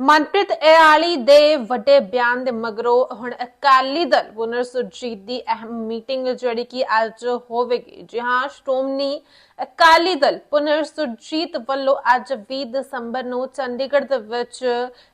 ਮਨਪ੍ਰੀਤ ਇਆਲੀ ਦੇ ਵੱਡੇ ਬਿਆਨ ਦੇ ਮਗਰੋਂ ਹੁਣ ਅਕਾਲੀ ਦਲ ਪੁਨਰ ਸੁਰਜੀਤ ਦੀ ਅਹਿਮ ਮੀਟਿੰਗ ਜਿਹੜੀ ਕਿ ਅੱਜ ਹੋਵੇਗੀ। ਜਿਹਾਂ ਸ਼੍ਰੋਮਣੀ ਅਕਾਲੀ ਦਲ ਪੁਨਰ ਸੁਰਜੀਤ ਵੱਲੋਂ ਅੱਜ 20 ਦਸੰਬਰ ਨੂੰ ਚੰਡੀਗੜ੍ਹ ਦੇ ਵਿੱਚ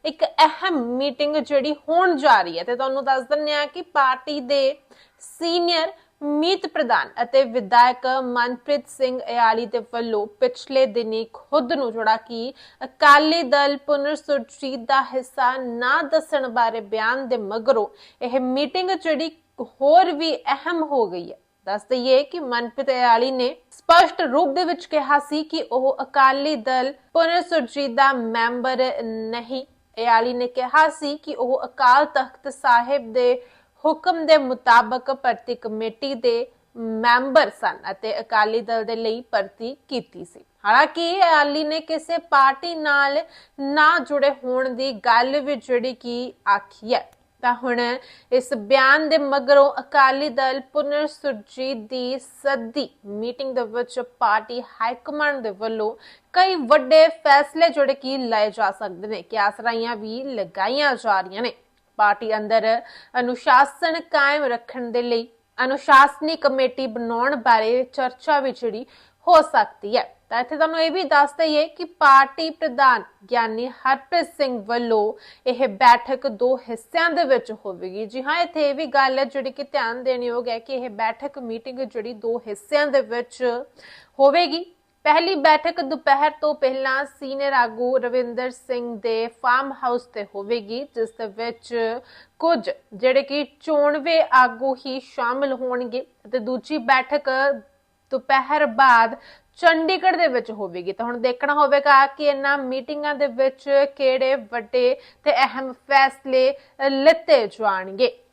ਇੱਕ ਅਹਿਮ ਮੀਟਿੰਗ ਜਿਹੜੀ ਹੋਣ ਜਾ ਰਹੀ ਹੈ। ਤੇ ਤੁਹਾਨੂੰ ਦੱਸ ਦਿੰਦੇ ਆ ਕਿ ਪਾਰਟੀ ਦੇ ਸੀਨੀਅਰ ਮੀਤ ਪ੍ਰਧਾਨ ਅਤੇ ਵਿਧਾਇਕ ਮਨਪ੍ਰੀਤ ਸਿੰਘ ਇਆਲੀ ਦੇ ਵੱਲੋਂ ਪਿਛਲੇ ਦਿਨੀ ਖੁਦ ਨੂੰ ਜਿਹੜਾ ਕਿ ਅਕਾਲੀ ਦਲ ਪੁਨਰ ਸੁਰਜੀਤ ਦਾ ਹਿੱਸਾ ਨਾ ਦੱਸਣ ਬਾਰੇ ਬਿਆਨ ਦੇ ਮਗਰੋਂ ਇਹ ਮੀਟਿੰਗ ਜਿਹੜੀ ਹੋਰ ਵੀ ਅਹਿਮ ਹੋ ਗਈ ਹੈ। ਦੱਸ ਦਈਏ ਕਿ ਮਨਪ੍ਰੀਤ ਇਆਲੀ ਨੇ ਸਪਸ਼ਟ ਰੂਪ ਦੇ ਵਿੱਚ ਕਿਹਾ ਸੀ ਕਿ ਉਹ ਅਕਾਲੀ ਦਲ ਪੁਨਰ ਸੁਰਜੀਤ ਦਾ ਮੈਂਬਰ ਨਹੀਂ। ਇਆਲੀ ਨੇ ਕਿਹਾ ਸੀ ਕਿ ਉਹ ਅਕਾਲ ਤਖਤ ਸਾਹਿਬ ਦੇ ਹੁਕਮ ਦੇ ਮੁਤਾਬਕ ਭਰਤੀ ਕਮੇਟੀ ਦੇ ਮੈਂਬਰ ਸਨ ਅਤੇ ਅਕਾਲੀ ਦਲ ਦੇ ਲਈ ਭਰਤੀ ਕੀਤੀ ਸੀ। ਹਾਲਾਂਕਿ ਅਕਾਲੀ ਨੇ ਕਿਸੇ ਪਾਰਟੀ ਨਾਲ ਨਾ ਜੁੜੇ ਹੋਣ ਦੀ ਗੱਲ ਵੀ ਜਿਹੜੀ ਕਿ ਆਖੀ ਹੈ। ਤਾਂ ਹੁਣ ਇਸ ਬਿਆਨ ਦੇ ਮਗਰੋਂ ਅਕਾਲੀ ਦਲ ਪੁਨਰ ਸੁਰਜੀਤ ਦੀ ਸੱਦੀ ਮੀਟਿੰਗ ਦੇ ਵਿੱਚ ਪਾਰਟੀ ਹਾਈ ਕਮਾਂਡ ਦੇ ਵੱਲੋਂ ਕਈ ਵੱਡੇ ਫੈਸਲੇ ਜਿਹੜੇ ਕਿ ਲਏ ਜਾ ਸਕਦੇ ਨੇ। ਕਿ ਆਸਰਾਈਆਂ ਵੀ ਲਗਾਈਆਂ ਜਾ ਰਹੀਆਂ ਨੇ। ਪਾਰਟੀ ਅੰਦਰ ਅਨੁਸ਼ਾਸਨ ਕਾਇਮ ਰੱਖਣ ਦੇ ਲਈ ਅਨੁਸ਼ਾਸਨੀ ਕਮੇਟੀ ਬਣਾਉਣ ਬਾਰੇ ਚਰਚਾ ਵੀ ਜਿਹੜੀ ਹੋ ਸਕਦੀ ਹੈ। ਤਾਂ ਇੱਥੇ ਤੁਹਾਨੂੰ ਇਹ ਵੀ ਦੱਸ ਦਈਏ ਕਿ ਪਾਰਟੀ ਪ੍ਰਧਾਨ ਗਿਆਨੀ ਹਰਪ੍ਰੀਤ ਸਿੰਘ ਵੱਲੋਂ ਇਹ ਬੈਠਕ ਦੋ ਹਿੱਸਿਆਂ ਦੇ ਵਿੱਚ ਹੋਵੇਗੀ। ਜੀ ਹਾਂ, ਇੱਥੇ ਇਹ ਵੀ ਗੱਲ ਹੈ ਜਿਹੜੀ ਕਿ ਧਿਆਨ ਦੇਣੀ ਯੋਗ ਹੈ ਕਿ ਇਹ ਬੈਠਕ ਮੀਟਿੰਗ ਜਿਹੜੀ ਦੋ ਹਿੱਸਿਆਂ ਦੇ ਵਿੱਚ ਹੋਵੇਗੀ। ਪਹਿਲੀ ਬੈਠਕ ਦੁਪਹਿਰ ਤੋਂ ਪਹਿਲਾਂ ਸੀਨੀਅਰ ਆਗੂ ਰਵਿੰਦਰ ਸਿੰਘ ਦੇ ਫਾਰਮ ਹਾਊਸ ਤੇ ਹੋਵੇਗੀ, ਜਿਸ ਦੇ ਵਿੱਚ ਕੁਝ ਜਿਹੜੇ ਕਿ ਚੋਣਵੇਂ ਆਗੂ ਹੀ ਸ਼ਾਮਲ ਹੋਣਗੇ ਅਤੇ ਦੂਜੀ ਬੈਠਕ ਦੁਪਹਿਰ ਬਾਅਦ ਚੰਡੀਗੜ੍ਹ ਦੇ ਵਿੱਚ ਹੋਵੇਗੀ। ਤਾਂ ਹੁਣ ਦੇਖਣਾ ਹੋਵੇਗਾ ਕਿ ਇਹਨਾਂ ਮੀਟਿੰਗਾਂ ਦੇ ਵਿੱਚ ਕਿਹੜੇ ਵੱਡੇ ਤੇ ਅਹਿਮ ਫੈਸਲੇ ਲਿੱਤੇ ਜਾਣਗੇ।